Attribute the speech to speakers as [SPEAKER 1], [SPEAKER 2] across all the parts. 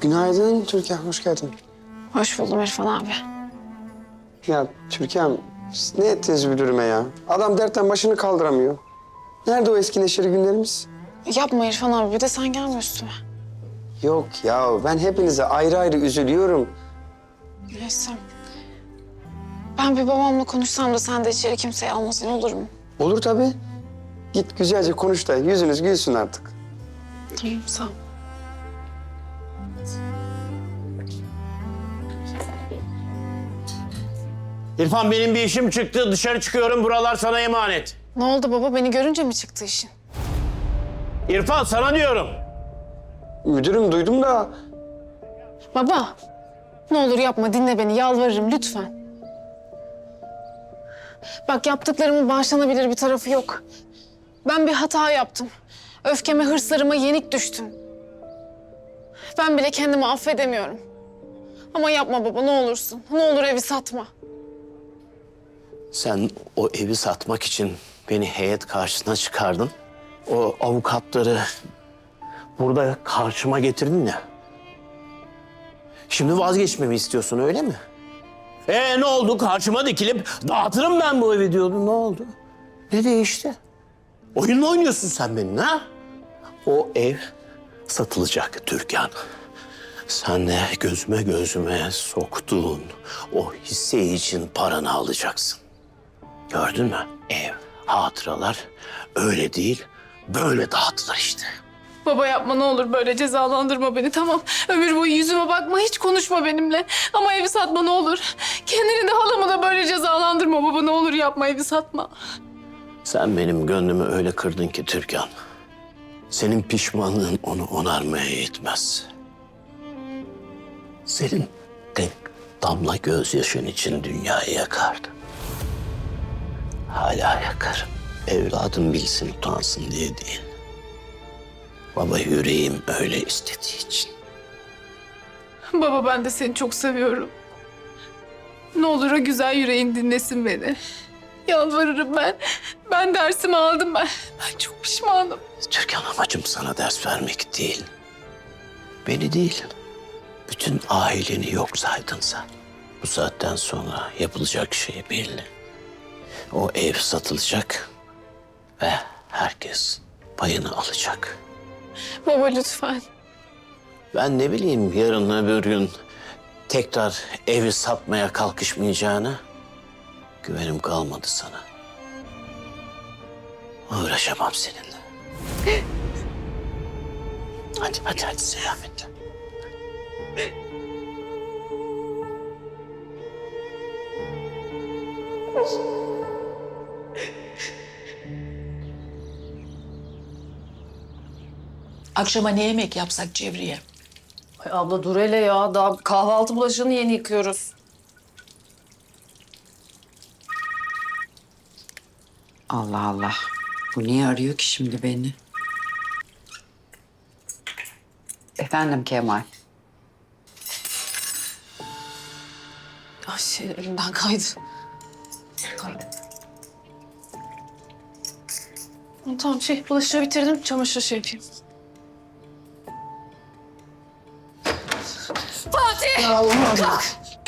[SPEAKER 1] Günaydın Türkan, hoş geldin.
[SPEAKER 2] Hoş buldum İrfan abi.
[SPEAKER 1] Ya Türkan, siz ne ettiniz müdürüme ya? Adam dertten başını kaldıramıyor. Nerede o eski neşeli günlerimiz?
[SPEAKER 2] Yapma İrfan abi bir de sen gelme üstüme.
[SPEAKER 1] Yok ya, ben hepinize ayrı ayrı üzülüyorum.
[SPEAKER 2] Neyse. Ben bir babamla konuşsam da sen de içeri kimseyi almasın olur mu?
[SPEAKER 1] Olur tabii. Git güzelce konuş da yüzünüz gülsün artık.
[SPEAKER 2] Sağ ol.
[SPEAKER 3] İrfan benim bir işim çıktı. Dışarı çıkıyorum. Buralar sana emanet.
[SPEAKER 2] Ne oldu baba beni görünce mi çıktı işin?
[SPEAKER 3] İrfan sana diyorum.
[SPEAKER 1] Müdürüm duydum da
[SPEAKER 2] Baba ne olur yapma dinle beni yalvarırım lütfen. Bak yaptıklarımın bağışlanabilir bir tarafı yok. Ben bir hata yaptım. Öfkeme, hırslarıma yenik düştüm. Ben bile kendimi affedemiyorum. Ama yapma baba ne olursun. Ne olur evi satma.
[SPEAKER 3] Sen o evi satmak için beni heyet karşısına çıkardın. O avukatları burada karşıma getirdin ya. Şimdi vazgeçmemi istiyorsun öyle mi? Ee ne oldu? Karşıma dikilip dağıtırım ben bu evi diyordun. Ne oldu? Ne değişti? Oyun mu oynuyorsun sen benimle ha? O ev satılacak Türkan. Sen de gözüme gözüme soktuğun o hisse için paranı alacaksın. Gördün mü? Ev, hatıralar öyle değil, böyle dağıtılır işte.
[SPEAKER 2] Baba yapma ne olur böyle cezalandırma beni tamam. Ömür boyu yüzüme bakma hiç konuşma benimle. Ama evi satma ne olur. Kendini de halamı da böyle cezalandırma baba ne olur yapma evi satma.
[SPEAKER 3] Sen benim gönlümü öyle kırdın ki Türkan. Senin pişmanlığın onu onarmaya yetmez. Senin tek damla gözyaşın için dünyayı yakardı. Hala yakarım. Evladım bilsin utansın diye değil. Baba yüreğim öyle istediği için.
[SPEAKER 2] Baba ben de seni çok seviyorum. Ne olur o güzel yüreğin dinlesin beni. Yalvarırım ben. Ben dersimi aldım ben. Ben çok pişmanım.
[SPEAKER 3] Türkan amacım sana ders vermek değil. Beni değil. Bütün aileni yok saydın sen. Bu saatten sonra yapılacak şey belli. O ev satılacak ve herkes payını alacak.
[SPEAKER 2] Baba lütfen.
[SPEAKER 3] Ben ne bileyim yarın öbür gün tekrar evi satmaya kalkışmayacağına güvenim kalmadı sana. Uğraşamam seninle. hadi hadi hadi selametle.
[SPEAKER 4] Akşama ne yemek yapsak Cevriye?
[SPEAKER 5] Ay abla dur hele ya. Daha kahvaltı bulaşığını yeni yıkıyoruz.
[SPEAKER 6] Allah Allah. Bu niye arıyor ki şimdi beni? Efendim Kemal.
[SPEAKER 2] Ay şey elimden kaydı. Kaydı. Tamam şey bulaşığı bitirdim. Çamaşır şey yapayım. Fatih! Kalk!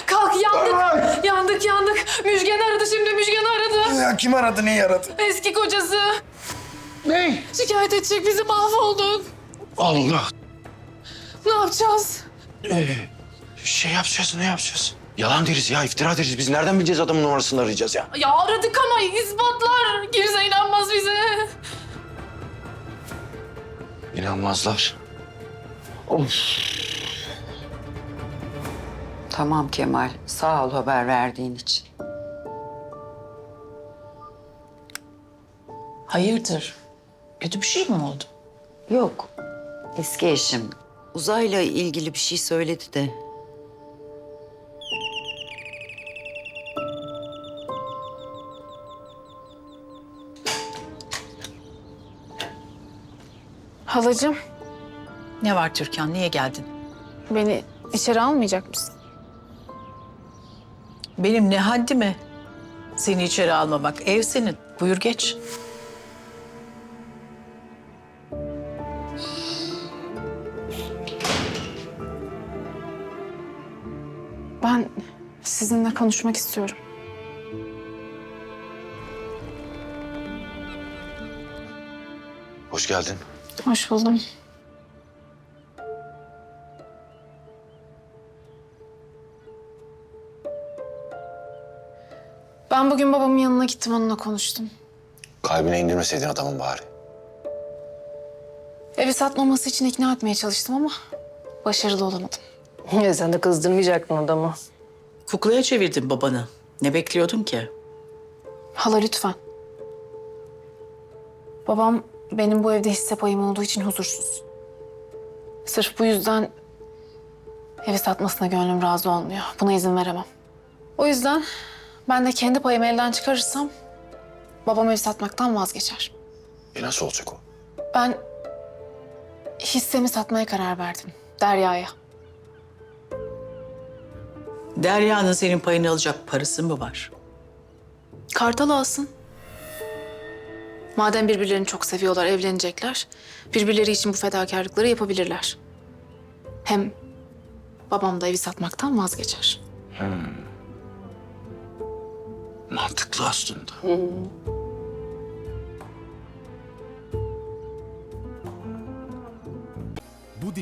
[SPEAKER 2] Kalk yandık. Yandık yandık. Müjgan aradı şimdi Müjgan aradı.
[SPEAKER 7] Ya kim aradı, neyi aradı?
[SPEAKER 2] Eski kocası.
[SPEAKER 7] Ne?
[SPEAKER 2] Şikayet edecek bizi mahvolduk.
[SPEAKER 7] Allah.
[SPEAKER 2] Ne yapacağız?
[SPEAKER 7] Şey yapacağız, ne yapacağız? Yalan deriz ya, iftira deriz. Biz nereden bileceğiz adamın numarasını arayacağız ya?
[SPEAKER 2] Ya aradık ama ispatlar. Kimse inanmaz bize.
[SPEAKER 7] İnanmazlar.
[SPEAKER 6] Tamam Kemal. Sağ ol haber verdiğin için.
[SPEAKER 4] Hayırdır? Kötü bir şey mi oldu?
[SPEAKER 6] Yok. Eski eşim. Uzayla ilgili bir şey söyledi de.
[SPEAKER 2] Halacığım
[SPEAKER 4] Ne var Türkan? Niye geldin?
[SPEAKER 2] beni içeri almayacak mısın?
[SPEAKER 4] Benim ne haddime? Seni içeri almamak. Ev senin. Buyur geç.
[SPEAKER 2] Ben sizinle konuşmak istiyorum.
[SPEAKER 7] Hoş geldin.
[SPEAKER 2] Hoş buldum. Ben bugün babamın yanına gittim, onunla konuştum.
[SPEAKER 7] Kalbine indirmeseydin adamın bari.
[SPEAKER 2] Evi satmaması için ikna etmeye çalıştım ama başarılı olamadım.
[SPEAKER 5] Ya sen de kızdırmayacaktın adamı.
[SPEAKER 4] Kuklaya çevirdin babanı. Ne bekliyordun ki?
[SPEAKER 2] Hala lütfen. Babam benim bu evde hisse payım olduğu için huzursuz. Sırf bu yüzden evi satmasına gönlüm razı olmuyor. Buna izin veremem. O yüzden ben de kendi payımı elden çıkarırsam babam evi satmaktan vazgeçer.
[SPEAKER 7] E nasıl olacak o?
[SPEAKER 2] Ben hissemi satmaya karar verdim Derya'ya.
[SPEAKER 4] Derya'nın senin payını alacak parası mı var?
[SPEAKER 2] Kartal alsın. Madem birbirlerini çok seviyorlar, evlenecekler. Birbirleri için bu fedakarlıkları yapabilirler. Hem babam da evi satmaktan vazgeçer.
[SPEAKER 7] Mantıklı aslında.
[SPEAKER 8] Bu